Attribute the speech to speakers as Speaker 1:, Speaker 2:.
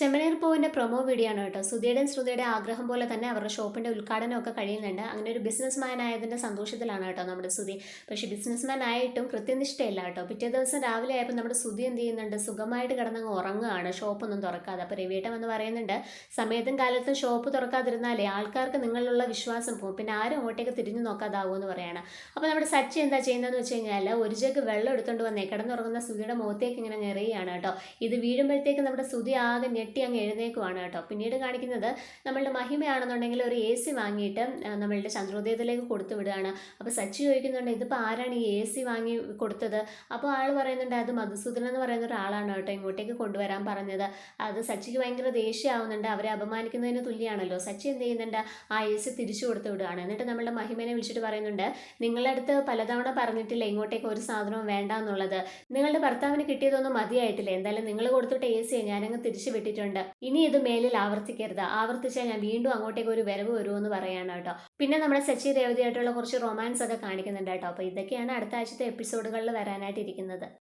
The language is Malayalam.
Speaker 1: ചെമ്മനീർ പൂവിന്റെ പ്രൊമോ വീഡിയോ ആണ് കേട്ടോ. സുധിയുടെയും ശ്രുതിയുടെ ആഗ്രഹം പോലെ തന്നെ അവരുടെ ഷോപ്പിന്റെ ഉദ്ഘാടനമൊക്കെ കഴിയുന്നുണ്ട്. അങ്ങനെ ഒരു ബിസിനസ്മാൻ ആയതിന്റെ സന്തോഷത്തിലാണ് കേട്ടോ നമ്മുടെ സുധി. പക്ഷേ ബിസിനസ്മാൻ ആയിട്ടും കൃത്യനിഷ്ഠയില്ല കേട്ടോ. പിറ്റേ ദിവസം രാവിലെ ആയപ്പോൾ നമ്മുടെ സുധി എന്ത് ചെയ്യുന്നുണ്ട്? സുഖമായിട്ട് കിടന്നങ്ങ് ഉറങ്ങുകയാണ് ഷോപ്പൊന്നും തുറക്കാതെ. അപ്പോൾ രവിയേട്ടം എന്ന് പറയുന്നുണ്ട് സമയത്തും കാലത്തും ഷോപ്പ് തുറക്കാതിരുന്നാലേ ആൾക്കാർക്ക് നിങ്ങളിലുള്ള വിശ്വാസം പോകും പിന്നെ ആരും അങ്ങോട്ടേക്ക് തിരിഞ്ഞു നോക്കാതാവുമെന്ന് പറയാണ്. അപ്പോൾ നമ്മുടെ സച്ചി എന്താ ചെയ്യുന്നതെന്ന് വെച്ച് കഴിഞ്ഞാൽ ഒരു ജഗ് വെള്ളം എടുത്തുകൊണ്ട് വന്നേ. കിടന്നുറങ്ങുന്ന സുധിയുടെ മുഖത്തേക്ക് ഇങ്ങനെ നിറയുകയാണ് കേട്ടോ. ഇത് വീഴുമ്പോഴത്തേക്ക് നമ്മുടെ സുധി ആകെ ഞെട്ടി അങ്ങ് എഴുന്നേക്കുവാണ് കേട്ടോ. പിന്നീട് കാണിക്കുന്നത് നമ്മളുടെ മഹിമയാണെന്നുണ്ടെങ്കിൽ ഒരു എ സി വാങ്ങിയിട്ട് നമ്മളുടെ ചന്ദ്രോദയത്തിലേക്ക് കൊടുത്തു വിടുകയാണ്. അപ്പോൾ സച്ചി ചോദിക്കുന്നുണ്ട് ഇതിപ്പോൾ ആരാണ് ഈ എ സി വാങ്ങി കൊടുത്തത്? അപ്പോൾ ആൾ പറയുന്നുണ്ട് അത് മധുസൂദനൻ എന്ന് പറയുന്ന ഒരാളാണ് കേട്ടോ ഇങ്ങോട്ടേക്ക് കൊണ്ടുവരാൻ പറഞ്ഞത്. അത് സച്ചിക്ക് ഭയങ്കര ദേഷ്യമാവുന്നുണ്ട് അവരെ അപമാനിക്കുന്നതിന് തുല്യമാണല്ലോ സച്ചി എന്ത് ചെയ്യുന്നുണ്ട് ആ എ സി തിരിച്ചു കൊടുത്തു വിടുകയാണ്. എന്നിട്ട് നമ്മളുടെ മഹിമനെ വിളിച്ചിട്ട് പറയുന്നുണ്ട് നിങ്ങളുടെ അടുത്ത് പലതവണ പറഞ്ഞിട്ടില്ല ഇങ്ങോട്ടേക്ക് ഒരു സാധനവും വേണ്ട എന്നുള്ളത് നിങ്ങളുടെ ഭർത്താവിന് കിട്ടിയതൊന്നും മതിയായിട്ടില്ല? എന്തായാലും നിങ്ങൾ കൊടുത്തിട്ട് എ സിയെ ഞാനങ്ങ് തിരിച്ചു വിട്ടിട്ടുണ്ട്. ഇനി ഇത് മേലിൽ ആവർത്തിക്കരുത്. ആവർത്തിച്ചാൽ ഞാൻ വീണ്ടും അങ്ങോട്ടേക്ക് ഒരു വരവ് വരുമെന്ന് പറയാണ് കേട്ടോ. പിന്നെ നമ്മുടെ സച്ചി രേവതിയായിട്ടുള്ള കുറച്ച് റൊമാൻസ് ഒക്കെ കാണിക്കുന്നുണ്ട് കേട്ടോ. അപ്പോൾ ഇതൊക്കെയാണ് അടുത്ത ആഴ്ചത്തെ എപ്പിസോഡുകളിൽ വരാനായിട്ട് ഇരിക്കുന്നത്.